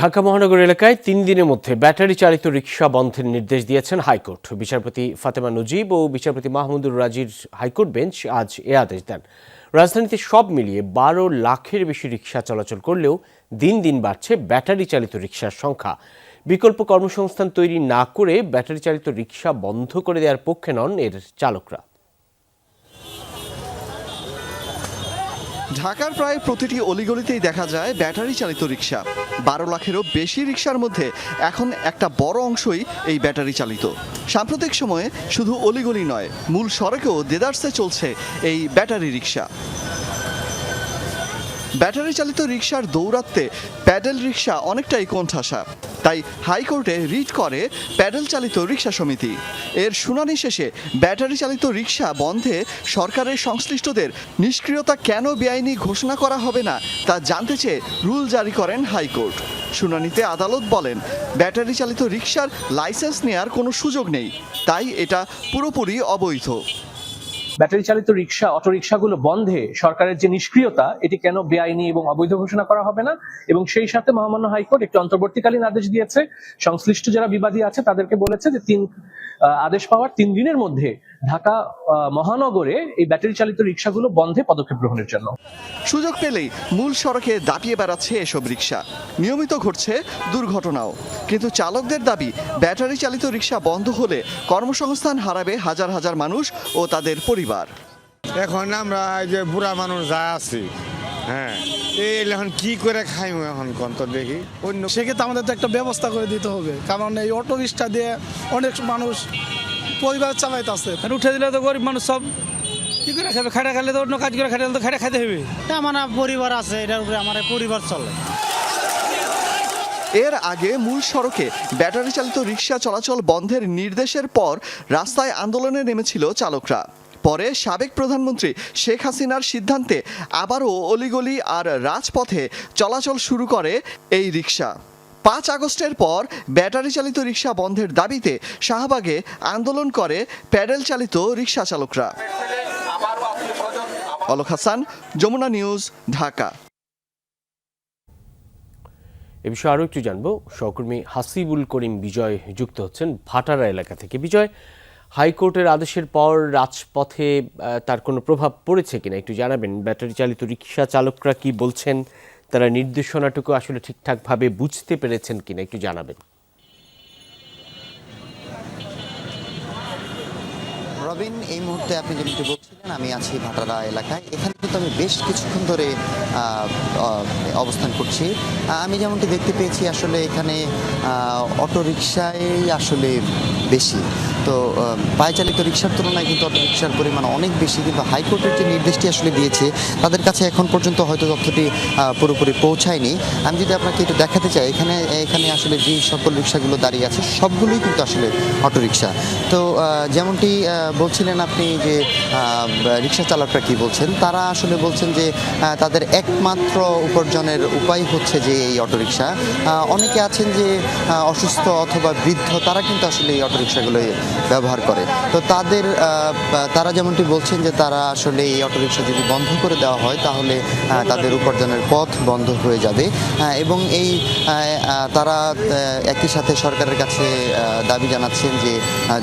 ঢাকা মহানগর এলাকায় তিন দিনের মধ্যে ব্যাটারি চালিত রিক্সা বন্ধের নির্দেশ দিয়েছেন হাইকোর্ট। বিচারপতি ফাতেমা নজিব ও বিচারপতি মাহমুদুর রাজির হাইকোর্ট বেঞ্চ আজ এ আদেশ দেন। রাজধানীতে সব মিলিয়ে বারো লাখের বেশি রিক্সা চলাচল করলেও দিন দিন বাড়ছে ব্যাটারি চালিত রিক্সার সংখ্যা। বিকল্প কর্মসংস্থান তৈরি না করে ব্যাটারি চালিত রিক্সা বন্ধ করে দেওয়ার পক্ষে নন এর চালকরা। ঢাকার প্রায় প্রতিটি অলিগলিতেই দেখা যায় ব্যাটারি চালিত রিক্সা বারো লাখেরও বেশি রিক্সার মধ্যে এখন একটা বড় অংশই এই ব্যাটারি চালিত সাম্প্রতিক সময়ে শুধু অলিগলি নয়, মূল সড়কেও দেদার্সে চলছে এই ব্যাটারি রিক্সা ব্যাটারি চালিত রিক্সার দৌরাত্মে প্যাডেল রিক্সা অনেকটাই কোণঠাসা। তাই হাইকোর্টে রিট করে প্যাডেল চালিত রিক্সা সমিতি। এর শুনানি শেষে ব্যাটারি চালিত রিক্সা বন্ধে সরকারের সংশ্লিষ্টদের নিষ্ক্রিয়তা কেন বেআইনি ঘোষণা করা হবে না তা জানতে চেয়ে রুল জারি করেন হাইকোর্ট। শুনানিতে আদালত বলেন ব্যাটারি চালিত রিক্সার লাইসেন্স নেয়ার কোনো সুযোগ নেই। তাই এটা পুরোপুরি অবৈধ। ব্যাটারি চালিত রিক্সা অটো রিক্সাগুলো বন্ধে সরকারের যে নিষ্ক্রিয়তা, এটি কেন বেআইনি এবং অবৈধ ঘোষণা করা হবে না? এবং সেই সাথে মহামান্য হাইকোর্ট একটি অন্তর্বর্তীকালীন আদেশ দিয়েছে। সংশ্লিষ্ট যারা বিবাদী আছে, তাদেরকে বলেছে যে তিন আদেশ পাওয়ার তিন দিনের মধ্যে ঢাকা মহানগরে এই ব্যাটারি চালিত রিক্সাগুলো বন্ধে পদক্ষেপ গ্রহণের জন্য। সুযোগ পেলেই মূল সড়কে দাপিয়ে বেড়াচ্ছে এসব রিক্সা। নিয়মিত ঘটছে দুর্ঘটনাও। কিন্তু চালকদের দাবি ব্যাটারি চালিত রিক্সা বন্ধ হলে কর্মসংস্থান হারাবে হাজার হাজার মানুষ ও তাদের পরিবার। এখন আমরা এই যে বুড়া মানুষ যা আছি হ্যাঁ এই এখন কি করে খাইমু এখন কোন তো দেখি। অন্য সেক্ষেত্রে আমাদের তো একটা ব্যবস্থা করে দিতে হবে। কারণ এই অটো রিক্সা দিয়ে অনেক মানুষ পরিবার চালাইতেছে। উঠে দিলে তো গরিব মানুষ সব কি করে খাবে? খাটা খেলে তো অন্য কাজ করে খাটা তো খাটা খাইতে হবে। আমার পরিবার আছে এটার উপরে আমার পরিবার চলে। এর আগে মূল সড়কে ব্যাটারি চালিত রিক্সা চলাচল বন্ধের নির্দেশের পর রাস্তায় আন্দোলনে নেমেছিল চালকরা। পরে সাবেক প্রধানমন্ত্রী শেখ হাসিনার সিদ্ধান্তে আবারও অলিগলি আর রাজপথে চলাচল শুরু করে এই রিক্সা পাঁচ আগস্টের পর ব্যাটারি চালিত রিক্সা বন্ধের দাবিতে শাহবাগে আন্দোলন করে প্যাডেল চালিত রিক্সা চালকরা। অলক হাসান, যমুনা নিউজ, ঢাকা। এ বিষয়ে আরও একটু জানব। সহকর্মী হাসিবুল করিম বিজয় যুক্ত হচ্ছেন ভাটারা এলাকা থেকে। বিজয় হাইকোর্টের আদেশের পর রাজপথে তার কোনো প্রভাব পড়েছে কিনা একটু জানাবেন। ব্যাটারি চালিত রিক্সা চালকরা কি বলছেন? তারা নির্দেশনাটুকু আসলে ঠিকঠাকভাবে বুঝতে পেরেছেন কিনা একটু জানাবেন। রবিন, এই মুহূর্তে আপনি যেমনটি বলছিলেন, আমি আছি ভাটারা এলাকায়। এখানে কিন্তু আমি বেশ কিছুক্ষণ ধরে অবস্থান করছি। আমি যেমনটি দেখতে পেয়েছি, আসলে এখানে অটো রিক্সায় আসলে বেশি। তো পায়চালিত রিক্সার তুলনায় কিন্তু অটো রিক্সার পরিমাণ অনেক বেশি, কিন্তু হাইকোর্টের যে নির্দেশটি আসলে দিয়েছে, তাদের কাছে এখন পর্যন্ত হয়তো তথ্যটি পুরোপুরি পৌঁছায়নি। আমি যদি আপনাকে একটু দেখাতে চাই, এখানে এখানে আসলে যে সকল রিক্সাগুলো দাঁড়িয়ে আছে, সবগুলোই কিন্তু আসলে অটো রিক্সা তো যেমনটি বলছিলেন আপনি যে রিক্সা চালকরা কি বলছেন, তারা আসলে বলছেন যে তাদের একমাত্র উপার্জনের উপায় হচ্ছে যে এই অটোরিকশা অনেকে আছেন যে অসুস্থ অথবা বৃদ্ধ, তারা কিন্তু আসলে এই অটোরিকশাগুলো ব্যবহার করে। তো তাদের তারা যেমনটি বলছেন যে তারা আসলে এই অটোরিকশা যদি বন্ধ করে দেওয়া হয়, তাহলে তাদের উপার্জনের পথ বন্ধ হয়ে যাবে। এবং এই তারা একই সাথে সরকারের কাছে দাবি জানাচ্ছেন যে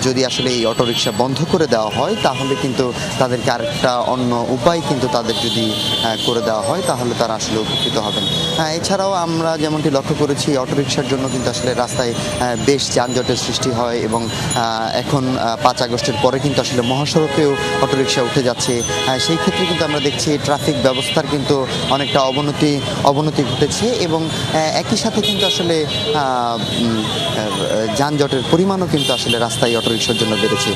যদি আসলে এই অটোরিকশা বন্ধ করে দেওয়া হয়, তাহলে কিন্তু তাদেরকে আরেকটা অন্য উপায় কিন্তু তাদের যদি করে দেওয়া হয়, তাহলে তারা আসলে উপকৃত হবেন। এছাড়াও আমরা যেমনটি লক্ষ্য করেছি, অটোরিকশার জন্য কিন্তু আসলে রাস্তায় বেশ যানজটের সৃষ্টি হয় এবং এখন পাঁচ আগস্টের পরে কিন্তু আসলে মহাসড়কেও অটোরিকশা উঠে যাচ্ছে। সেই ক্ষেত্রে কিন্তু আমরা দেখছি ট্রাফিক ব্যবস্থার কিন্তু অনেকটা অবনতি অবনতি ঘটেছে এবং একই সাথে কিন্তু আসলে যানজটের পরিমাণও কিন্তু আসলে রাস্তায় অটোরিকশার জন্য বেড়েছে।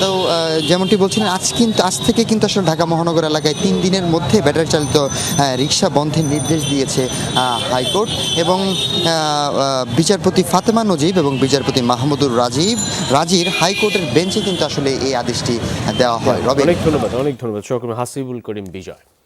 তো যেমনটি বলছিলেন, আজ কিন্তু, আজ থেকে কিন্তু আসলে ঢাকা মহানগর এলাকায় তিন দিনের মধ্যে ব্যাটারি চালিত রিক্সা বন্ধের নির্দেশ দিয়েছে হাইকোর্ট এবং বিচারপতি ফাতেমা নজিব এবং বিচারপতি মাহমুদুর রাজীব, রাজির হাইকোর্টের বেঞ্চে কিন্তু আসলে এই আদেশটি দেওয়া হয়। অনেক ধন্যবাদ অনেক ধন্যবাদ। হাসিবুল করিম বিজয়।